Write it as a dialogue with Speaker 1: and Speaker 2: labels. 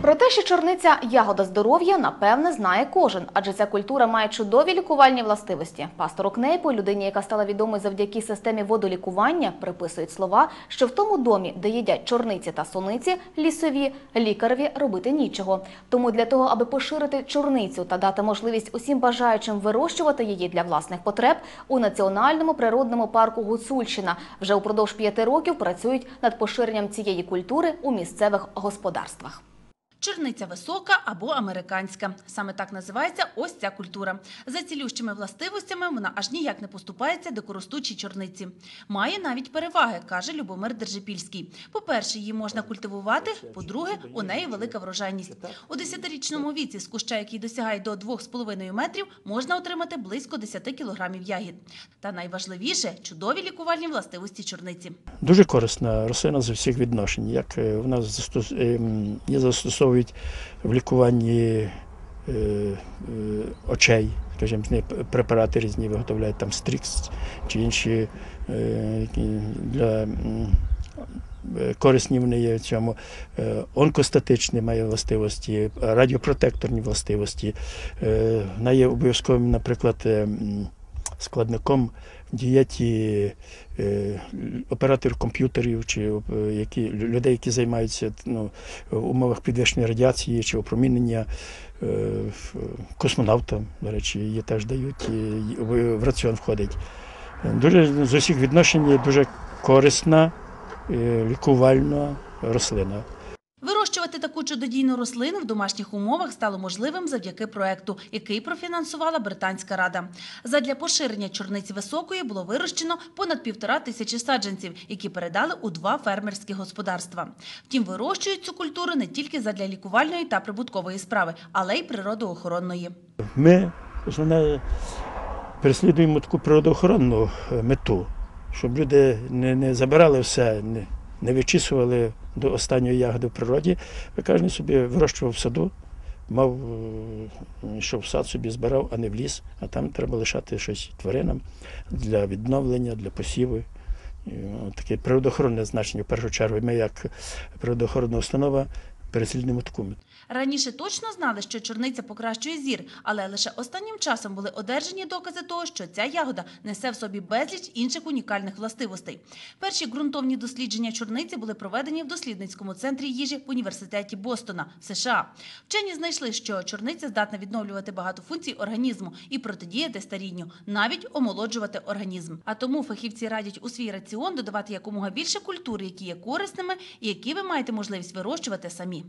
Speaker 1: Про те, що чорниця ягода здоров'я, напевне, знає кожен, адже ця культура має чудові лікувальні властивості. Пастору Кнейпу, людині, яка стала відомою завдяки системі водолікування, приписують слова, що в тому домі, де їдять чорниці та суниці, лісові, лікареві робити нічого. Тому для того, аби поширити чорницю та дати можливість усім бажаючим вирощувати її для власних потреб, у національному природному парку Гуцульщина вже упродовж п'яти років працюють над поширенням цієї культури у місцевих господарствах.
Speaker 2: Чорниця висока або американська. Саме так називається ось ця культура. За цілющими властивостями вона аж ніяк не поступається дикоростучій чорниці. Має навіть переваги, каже Любомир Держипільський. По-перше, її можна культивувати, по-друге, у неї велика врожайність. У 10-річному віці з куща, який досягає до 2,5 метрів, можна отримати близько 10 кілограмів ягід. Та найважливіше – чудові лікувальні властивості чорниці.
Speaker 3: Дуже корисна рослина з усіх відношень. Як е, вона застос... ем, її застосовують в лікуванні е, е, очей, скажімо, препарати різні виготовляють, там стрікс чи інші е, для корисні вони є в цьому. Онкостатичні має властивості, радіопротекторні властивості. Вона є обов'язковим, наприклад, складником в дієті е, операторів комп'ютерів чи е, які, людей, які займаються ну, в умовах підвищеної радіації чи опромінення. Е, Космонавтам, до речі, її теж дають, і в раціон входить. Дуже з усіх відношень є дуже корисна, лікувальна рослина.
Speaker 2: Вирощувати таку чудодійну рослину в домашніх умовах стало можливим завдяки проекту, який профінансувала Британська рада. Задля поширення чорниці високої було вирощено понад півтора тисячі саджанців, які передали у два фермерські господарства. Втім, вирощують цю культуру не тільки задля лікувальної та прибуткової справи, але й природоохоронної.
Speaker 3: Ми основне переслідуємо таку природоохоронну е, мету, щоб люди не, не забирали все, не, не вичісували до останньої ягоди в природі. Кожен собі вирощував в саду, мав, що в сад собі збирав, а не в ліс, а там треба лишати щось тваринам для відновлення, для посіву. Таке природоохоронне значення в першу чергу. Ми як природоохоронна установа переслідуємо таку.
Speaker 2: Раніше точно знали, що чорниця покращує зір, але лише останнім часом були одержані докази того, що ця ягода несе в собі безліч інших унікальних властивостей. Перші ґрунтовні дослідження чорниці були проведені в дослідницькому центрі їжі в університеті Бостона, США. Вчені знайшли, що чорниця здатна відновлювати багато функцій організму і протидіяти старінню, навіть омолоджувати організм. А тому фахівці радять у свій раціон додавати якомога більше культур, які є корисними і які ви маєте можливість вирощувати самі.